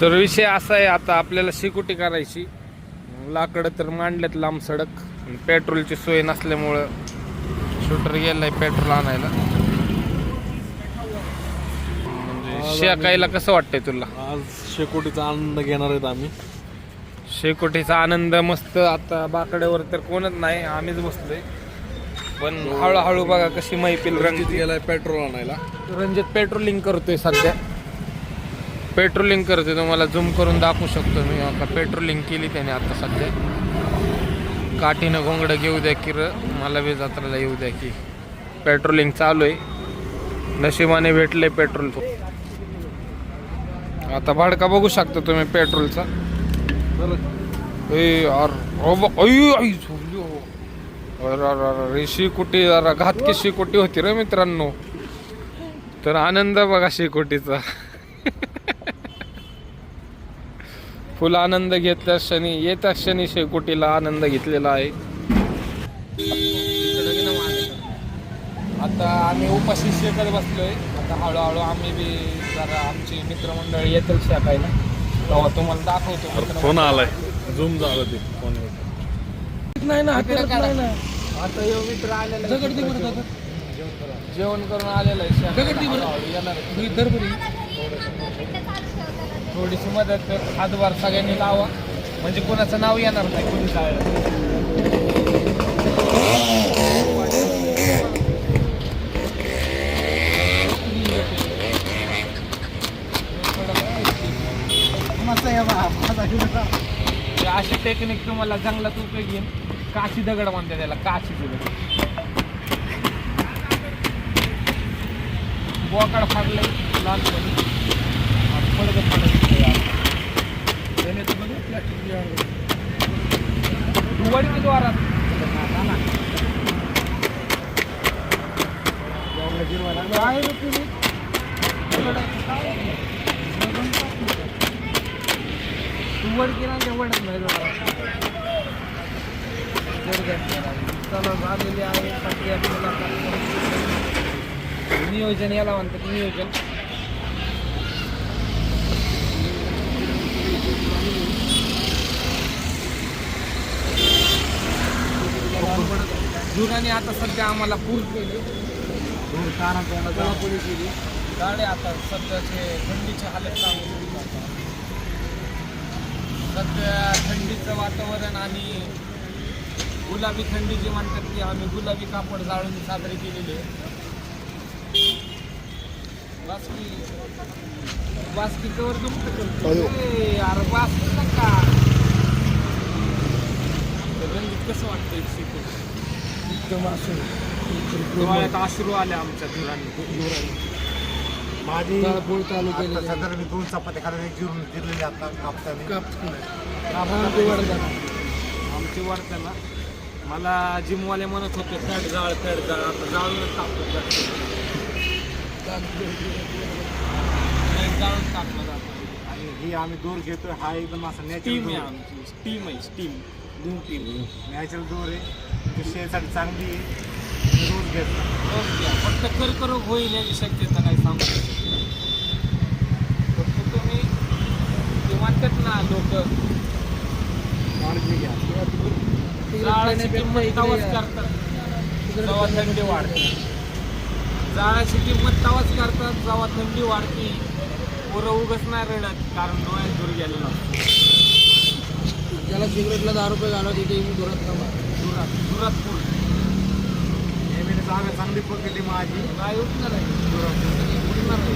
तर विषय असा आहे आता आपल्याला शिकुटी करायची. लाकडं तर मांडल्यात लांब सडक. पेट्रोलची सोय नसल्यामुळं शूटर गेलाय पेट्रोल आणायला. म्हणजे शेकायला कसं वाटतंय तुला? आज शेकोटीचा आनंद घेणार आहेत आम्ही. शेकोटीचा आनंद मस्त. आता बाकड्यावर तर कोणच नाही आम्हीच बसलोय. पण हळूहळू बघा कशी मैफिल रंजित गेलाय पेट्रोल आणायला. रंजित पेट्रोलिंग करतोय सध्या. पेट्रोलिंग करते तुम्हाला झूम करून दाखवू शकतो मी. आता पेट्रोलिंग केली त्याने आता सध्या. काठीनं घोंगडं घेऊ द्या की र मला बी जत्राला येऊ द्या की. पेट्रोलिंग चालू आहे. नशिबाने भेटले पेट्रोल आता भाडका बघू शकता तुम्ही पेट्रोलचा शिकोटी ब- हो. अरे, जरा घातकी शिकोटी होती रे मित्रांनो. तर आनंद बघा शिकोटीचा. फुल आनंद घेतल्या क्षणी येत्या क्षणी शेकोटीला आनंद घेतलेला आहे. आता आम्ही उपाशी शेकत बसलोय. आता हळूहळू आम्ही बी जरा आमची मित्रमंडळी येतील शेकायला तेव्हा तुम्हाला दाखवतो. फोन आलाय. झूम झालं ते फोन नाही ना करत नाही ना. आता यो मित्र आलेला. जेवण करून आलेला येणार आहे. थोडीशी मदत कर. हातभार सगळ्यांनी लावा. म्हणजे कोणाचं नाव येणार नाही कोणी जायला. अशी टेक्निक तुम्हाला जंगलात उपयोग येईल काशी दगड म्हणते त्याला काशी दगड. बोकाड फाडले लाल पडद वडकी द्वारात तुम्ही? नाही चला झालेली आहे. प्रक्रिया नियोजन याला म्हणतात नियोजन. जुगाने आता सध्या आम्हाला पूर केले. कोल्हापुरी केली. गाड्या आता सध्याचे थंडीचे हालत सध्या थंडीचं वातावरण आणि गुलाबी थंडी जी म्हणतात की आम्ही गुलाबी कापड जाळून साजरी केलेली आहे. रंगीत कसं वाटतं एकदम डोळ्यात अश्रू आले आमच्या धुरांनी. माझी बोल चालू आता साधारण मी दोन चपात्या खाल्ल्या एक जिरून दिलेली आता कापताने आमची वाढताना मला जिमवाले म्हणत होते फॅट जाळ फॅट जाळ. आता जाळूनच टाकतो नाही, टाकलं जातं आणि ही आम्ही दूर घेतोय. हा एकदम असा स्टीम आहे नॅचरल आमची. आहे स्टीम दोन टीम नॅचरल दूर आहे. ती शेतीसाठी चांगली आहे. मी रोज घेतो फक्त कर्करोग होईल याची शक्यता काही सांगू? शकत नाही. फक्त तुम्ही ते म्हणतात ना लोक? काळजी घ्या जाळाची किंमत तवाच करतात. जेव्हा थंडी वाढते. जाळाची किंमत तवाच करतात. जेव्हा थंडी वाढते. पोरं उगच नाही रडत कारण डोळ्यात दूर गेलेलं. त्याला सिगरेटला दहा रुपये घालत तिथे मी दुरात थांबा. दुरात दुरात पूर नेहमी जागा चांगली पकडली माझी. काय उठणार आहे? उठणार आहे.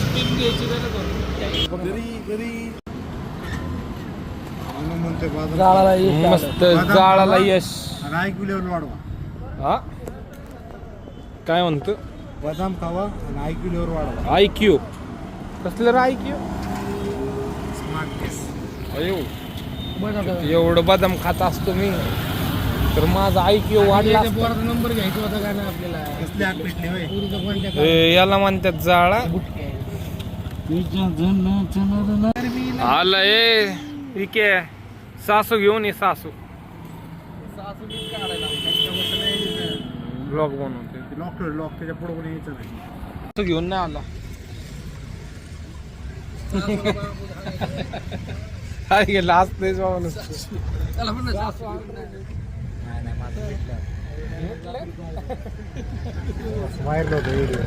स्टीम घ्यायची गरज होती घरी घरी. जाळाला एक मस्त जाळाला यश. ऐकू लेवल वाढवा. हा? काय म्हणतो? बदाम खावा आणि ऐकू लेवल वाढवा. I Q. कसलं आय क्यू स्मार्ट केस अयो एवढं बदाम खात असतो मी. तर माझा आय क्यू वाढला असता. नंबर घ्यायचा होता का नाही आपल्याला? पुरीचा ए, याला म्हणतात जाळा. आलं ए ठीक आहे. सासू घेऊन ये सासू. ब्लॉग बनवते लॉक लॉक त्याच्या पुढे कोणी यायचं नाही. सासू घेऊन नाही आला. अरे लास्ट तेच बाबा नुसतं. त्याला पण बाहेर नव्हतं व्हिडिओ